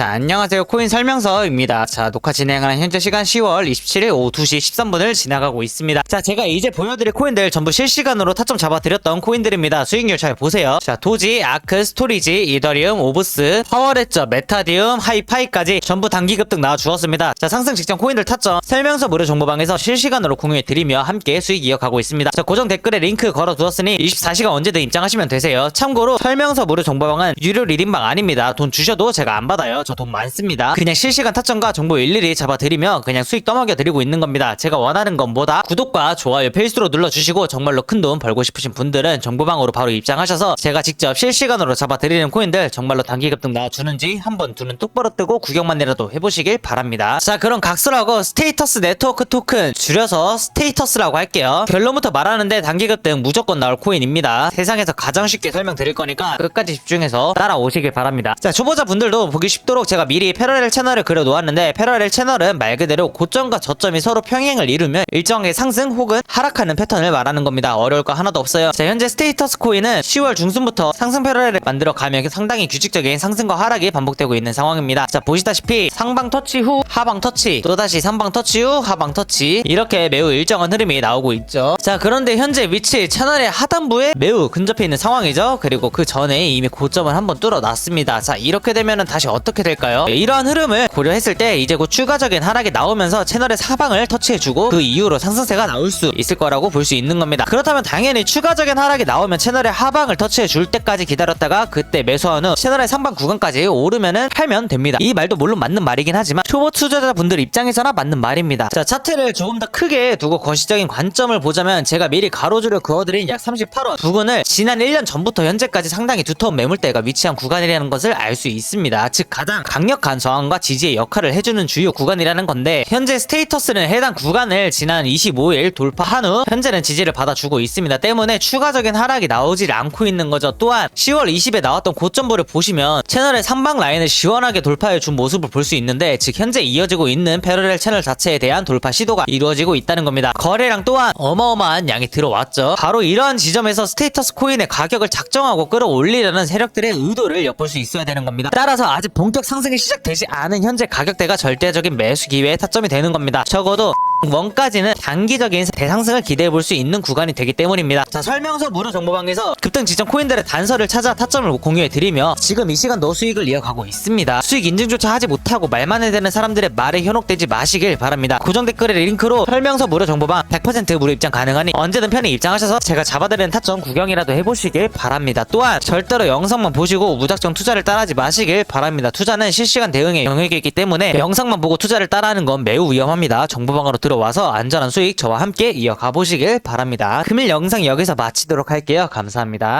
자, 안녕하세요. 코인 설명서입니다. 자, 녹화 진행하는 현재 시간 10월 27일 오후 2시 13분을 지나가고 있습니다. 자, 제가 이제 보여드릴 코인들 전부 실시간으로 타점 잡아드렸던 코인들입니다. 수익률 잘 보세요. 자, 도지, 아크, 스토리지, 이더리움, 오브스, 파워레저, 메타디움, 하이파이까지 전부 단기 급등 나와주었습니다. 자, 상승 직전 코인들 타점 설명서 무료 정보방에서 실시간으로 공유해드리며 함께 수익 이어가고 있습니다. 자, 고정 댓글에 링크 걸어두었으니 24시간 언제든 입장하시면 되세요. 참고로 설명서 무료 정보방은 유료 리딩방 아닙니다. 돈 주셔도 제가 안 받아요. 저 돈 많습니다. 그냥 실시간 타점과 정보 일일이 잡아드리며 그냥 수익 떠먹여 드리고 있는 겁니다. 제가 원하는 건 뭐다? 구독과 좋아요 필수로 눌러주시고 정말로 큰 돈 벌고 싶으신 분들은 정보방으로 바로 입장하셔서 제가 직접 실시간으로 잡아드리는 코인들 정말로 단기 급 등 나와주는지 한번 두눈 똑바로 뜨고 구경만이라도 해보시길 바랍니다. 자 그럼 각설하고 스테이터스 네트워크 토큰 줄여서 스테이터스라고 할게요. 결론부터 말하는데 단기 급 등 무조건 나올 코인입니다. 세상에서 가장 쉽게 설명드릴 거니까 끝까지 집중해서 따라오시길 바랍니다. 자 초보자 분들도 보기 쉽도록 제가 미리 패러렐 채널을 그려 놓았는데 패러렐 채널은 말 그대로 고점과 저점이 서로 평행을 이루면 일정의 상승 혹은 하락하는 패턴을 말하는 겁니다. 어려울 거 하나도 없어요. 자 현재 스테이터스 코인은 10월 중순부터 상승 패러렐을 만들어 가며 상당히 규칙적인 상승과 하락이 반복되고 있는 상황입니다. 자 보시다시피 상방 터치 후 하방 터치 또다시 상방 터치 후 하방 터치 이렇게 매우 일정한 흐름이 나오고 있죠. 자 그런데 현재 위치 채널의 하단부에 매우 근접해 있는 상황이죠. 그리고 그 전에 이미 고점을 한번 뚫어 놨습니다. 자 이렇게 되면은 다시 어떻게 될까요? 네, 이러한 흐름을 고려했을 때 이제 곧 추가적인 하락이 나오면서 채널의 사방을 터치해주고 그 이후로 상승세가 나올 수 있을 거라고 볼 수 있는 겁니다. 그렇다면 당연히 추가적인 하락이 나오면 채널의 하방을 터치해 줄 때까지 기다렸다가 그때 매수한 후 채널의 상방 구간까지 오르면은 팔면 됩니다. 이 말도 물론 맞는 말이긴 하지만 초보 투자자분들 입장에서나 맞는 말입니다. 자 차트를 조금 더 크게 두고 거시적인 관점을 보자면 제가 미리 가로줄을 그어드린 약 38원 부근을 지난 1년 전부터 현재까지 상당히 두터운 매물대가 위치한 구간이라는 것을 알 수 있습니다. 즉 가장 강력한 저항과 지지의 역할을 해주는 주요 구간이라는 건데 현재 스테이터스는 해당 구간을 지난 25일 돌파한 후 현재는 지지를 받아주고 있습니다. 때문에 추가적인 하락이 나오질 않고 있는 거죠. 또한 10월 20에 나왔던 고점보를 보시면 채널의 상방 라인을 시원하게 돌파해 준 모습을 볼 수 있는데 즉 현재 이어지고 있는 패러렐 채널 자체에 대한 돌파 시도가 이루어지고 있다는 겁니다. 거래량 또한 어마어마한 양이 들어왔죠. 바로 이러한 지점에서 스테이터스 코인의 가격을 작정하고 끌어올리려는 세력들의 의도를 엿볼 수 있어야 되는 겁니다. 따라서 아직 본격 상승이 시작되지 않은 현재 가격대가 절대적인 매수 기회의 타점이 되는 겁니다. 적어도 원까지는 단기적인 대상승을 기대해 볼 수 있는 구간이 되기 때문입니다. 자, 설명서 무료 정보방에서 급등 지점 코인들의 단서를 찾아 타점을 공유해 드리며 지금 이 시간도 수익을 이어가고 있습니다. 수익 인증조차 하지 못하고 말만 해대는 사람들의 말에 현혹되지 마시길 바랍니다. 고정 댓글의 링크로 설명서 무료 정보방 100% 무료 입장 가능하니 언제든 편히 입장하셔서 제가 잡아드리는 타점 구경이라도 해보시길 바랍니다. 또한 절대로 영상만 보시고 무작정 투자를 따라하지 마시길 바랍니다. 투자는 실시간 대응의 영역이 있기 때문에 영상만 보고 투자를 따라하는 건 매우 위험합니다. 정보방으로 들어와서 안전한 수익 저와 함께 이어가 보시길 바랍니다. 금일 영상 여기서 마치도록 할게요. 감사합니다.